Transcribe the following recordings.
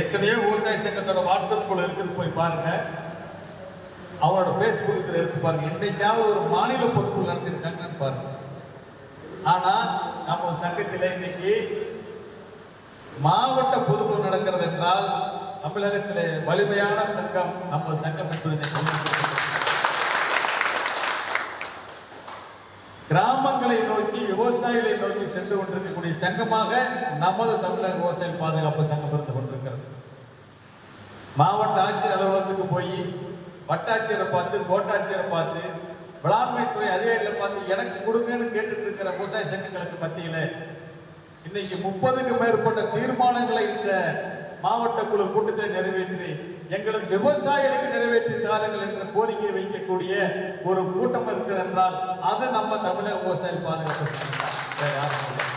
எத்தனையோ விவசாய சங்கத்தோட வாட்ஸ்அப் குழு இருக்குது போய் பாருங்க. அவரோட ஃபேஸ்புக் இதில் எடுத்து பாருங்க. இன்னைக்காவது ஒரு மாநில பொதுக்குழு நடத்திருக்காங்கன்னு பாருங்க. ஆனா நம்ம சங்கத்தில் இன்னைக்கு மாவட்ட பொதுக்குழு நடக்கிறது என்றால் தமிழகத்தில் வலிமையான சங்கம் நம்ம சங்கம் என்பது கிராமங்களை நோக்கி விவசாயிகளை நோக்கி சென்று கொண்டிருக்கக்கூடிய சங்கமாக நமது தமிழக விவசாய பாதுகாப்பு சங்கம் இருந்து கொண்டிருக்கிறது. மாவட்ட ஆட்சியர் அலுவலகத்துக்கு போய் வட்டாட்சியரை பார்த்து கோட்டாட்சியரை பார்த்து வேளாண்மைத்துறை அதிகாரிகளை பார்த்து எனக்கு கொடுங்கன்னு கேட்டுட்டு இருக்கிற விவசாய சங்கங்களுக்கு மத்தியில் இன்னைக்கு முப்பதுக்கு மேற்பட்ட தீர்மானங்களை இந்த மாவட்ட குழு கூட்டத்தில் நிறைவேற்றி எங்களது விவசாயிகளுக்கு நிறைவேற்றி தாருங்கள் என்ற கோரிக்கையை வைக்கக்கூடிய ஒரு கூட்டம் இருக்குது என்றால் அது நம்ம தமிழக விவசாய பாதுகாப்பு சங்கம்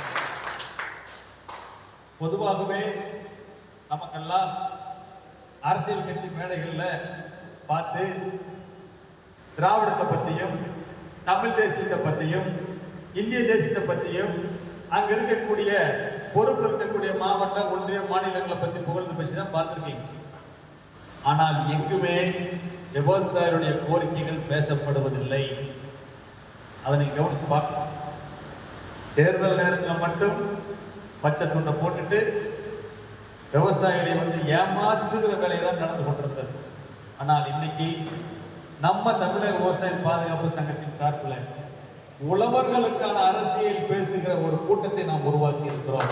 பொதுவாகவே நமக்கெல்லாம் அரசியல் கட்சி மேடைகளில் பார்த்து திராவிடத்தை பற்றியும் தமிழ் தேசியத்தை பற்றியும் இந்திய தேசியத்தை பற்றியும் அங்கே இருக்கக்கூடிய பொறுப்பு இருக்கக்கூடிய மாவட்ட ஒன்றிய மாநிலங்களை பற்றி புகழ்ந்து பேசி தான் பார்த்துருக்கீங்க. ஆனால் எங்குமே விவசாயிகளுடைய கோரிக்கைகள் பேசப்படுவதில்லை. அதை நீங்கள் கவனித்து பார்க்கணும். தேர்தல் நேரத்தில் மட்டும் பச்சை துண்டை போட்டுட்டு விவசாயிகளை வந்து ஏமாற்றுகிற வேலை தான் நடந்து கொண்டிருந்தது. ஆனால் இன்னைக்கு நம்ம தமிழக விவசாய பாதுகாப்பு சங்கத்தின் சார்பில் உழவர்களுக்கான அரசியல் பேசுகிற ஒரு கூட்டத்தை நாம் உருவாக்கி இருக்கிறோம்.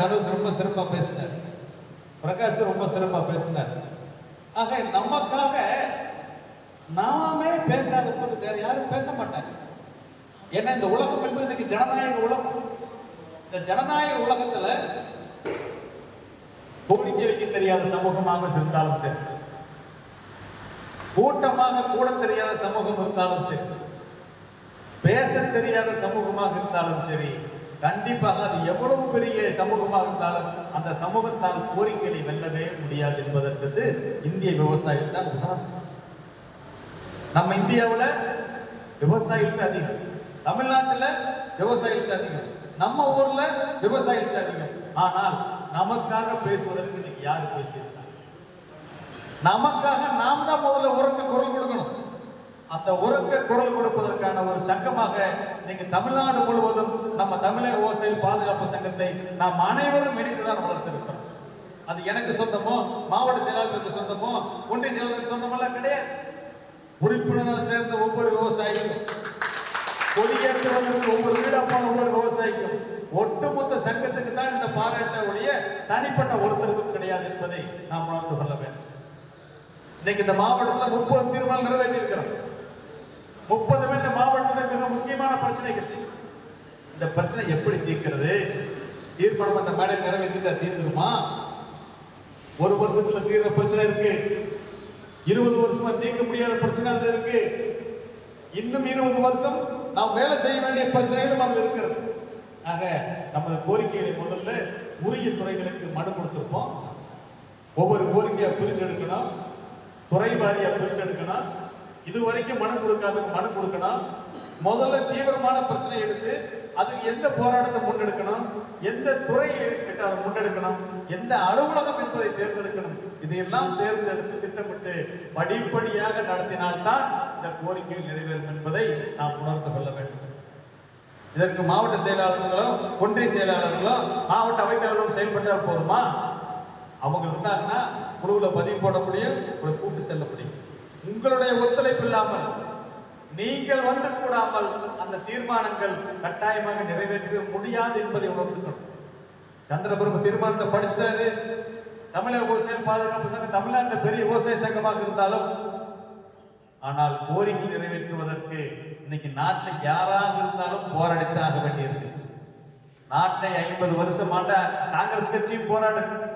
தனுஷ் ரொம்ப சிறப்பா பேசினார். பிரகாஷ் ரொம்ப சிறப்பா பேசினார். ஆக நமக்காக நாமே பேசாத போது வேற யாரும் பேச மாட்டாங்க. ஏன்னா இந்த உலகம் என்பது இன்னைக்கு ஜனநாயக உலகம். இந்த ஜனநாயக உலகத்துல கோரிக்கை வைக்க தெரியாத சமூகமாக இருந்தாலும் சரி. கூட்டமாக கூட தெரியாத சமூகம் இருந்தாலும் சரி. பேச தெரியாத சமூகமாக இருந்தாலும் சரி கண்டிப்பாக அது எவ்வளவு பெரிய சமூகமாக இருந்தாலும் அந்த சமூகத்தால் கோரிக்கைகளை வெல்லவே முடியாது என்பதற்கு இந்திய விவசாயிகள் தான் உதாரணம். நம்ம இந்தியாவில் விவசாயிகளுக்கு அதிகம். தமிழ்நாட்டில் விவசாயிகளுக்கு அதிகம். நம்ம ஊர்ல விவசாயிகளுக்கு அதிகம். ஆனால் நமக்காக பேசுவதற்கு இன்னைக்கு யாரு பேசுகிறீங்க நமக்காக நாம் தான் முதல்ல உறக்க குரல் கொடுக்கணும். அந்த உறக்க குரல் கொடுப்பதற்கான ஒரு சங்கமாக இன்னைக்கு தமிழ்நாடு முழுவதும் நம்ம தமிழக ஓசையில் பாதுகாப்பு சங்கத்தை நாம் அனைவரும் இணைந்துதான் வளர்த்திருக்கிறோம். அது எனக்கு சொந்தமோ மாவட்ட செயலாளருக்கு சொந்தமோ ஒன்றிய செயலாளருக்கு சொந்தமெல்லாம் கிடையாது. உறுப்பினராக சேர்ந்த ஒவ்வொரு விவசாயியும் கொடியேற்றுவதற்கு ஒவ்வொரு வீடப்பான ஒவ்வொரு விவசாயிக்கும் ஒட்டுமொத்த சங்கத்துக்கு தான் இந்த பாராட்ட ஒழிய தனிப்பட்ட ஒருத்தருக்கு கிடையாது என்பதை நாம் உணர்ந்து கொள்ள வேண்டும். இன்னைக்கு இந்த மாவட்டத்தில் முப்பது தீர்மானம் நிறைவேற்றியிருக்கிறோம். முப்பதுமே இந்த மாவட்டத்தில் மிக முக்கியமான பிரச்சனைகள். இந்த பிரச்சனை எப்படி தீர்க்கிறது? தீர்மானம் அந்த மேடை நிறைவேற்றிட்டா தீர்ந்துருமா? ஒரு வருஷத்துல தீர்ற பிரச்சனை இருக்கு. இருபது வருஷமா தீர்க்க முடியாத பிரச்சனை அதுல இருக்கு. இன்னும் இருபது வருஷம் நாம் வேலை செய்ய வேண்டிய பிரச்சனைகளும் அதில் இருக்கிறது. ஆக நமது கோரிக்கைகளை முதல்ல உரிய துறைகளுக்கு மனு கொடுத்துருப்போம். ஒவ்வொரு கோரிக்கையை பிரிச்சு எடுக்கணும் துறை வாரியாக பிரிச்சு எடுக்கணும் இது வரைக்கும் மனு கொடுக்காததுக்கு மனு கொடுக்கணும். முதல்ல தீவிரமான பிரச்சனை எடுத்து அதுக்கு எந்த போராட்டத்தை முன்னெடுக்கணும்? எந்த துறையை கிட்ட அதை முன்னெடுக்கணும்? எந்த அலுவலகம் என்பதை தேர்ந்தெடுக்கணும்? இதையெல்லாம் தேர்ந்தெடுத்து திட்டமிட்டு படிப்படியாக நடத்தினால்தான் இந்த கோரிக்கை நிறைவேறும் என்பதை நாம் உணர்ந்து கொள்ள வேண்டும். இதற்கு மாவட்ட செயலாளர்களும் ஒன்றிய செயலாளர்களும் மாவட்ட அவைத்தலைவரும் செயல்பட்டால் போதுமா? அவங்க இருந்தாங்கன்னா குழுவில் பதிவு போட முடியும் உங்களை கூட்டு செல்ல முடியும். உங்களுடைய ஒத்துழைப்பு இல்லாமல் நீங்கள் வந்து கூடாமல் அந்த தீர்மானங்கள் கட்டாயமாக நிறைவேற்ற முடியாது என்பதை உணர்ந்துக்கணும். சந்திரபிரபு தீர்மானத்தை படிச்சிட்டாரு. தமிழக விவசாய பாதுகாப்பு சங்கம் தமிழ்நாட்டில் பெரிய விவசாய சங்கமாக இருந்தாலும் ஆனால் கோரிக்கை நிறைவேற்றுவதற்கு இன்னைக்கு நாட்டில் யாராக இருந்தாலும் போராடித்து ஆக வேண்டியிருக்கு. நாட்டை ஐம்பது வருஷம் ஆண்ட காங்கிரஸ் கட்சியும் போராடுது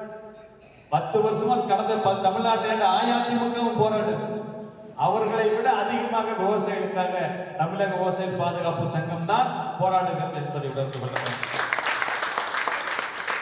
பத்து வருஷமா கடந்த ப- தமிழ்நாட்டை ஆண்ட அஇஅதிமுகவும் போராடுது அவர்களை விட அதிகமாக விவசாயிகளுக்காக தமிழக விவசாய பாதுகாப்பு சங்கம் தான் போராடுகிறது என்பதை உணர்ந்து கொள்ள வேண்டும்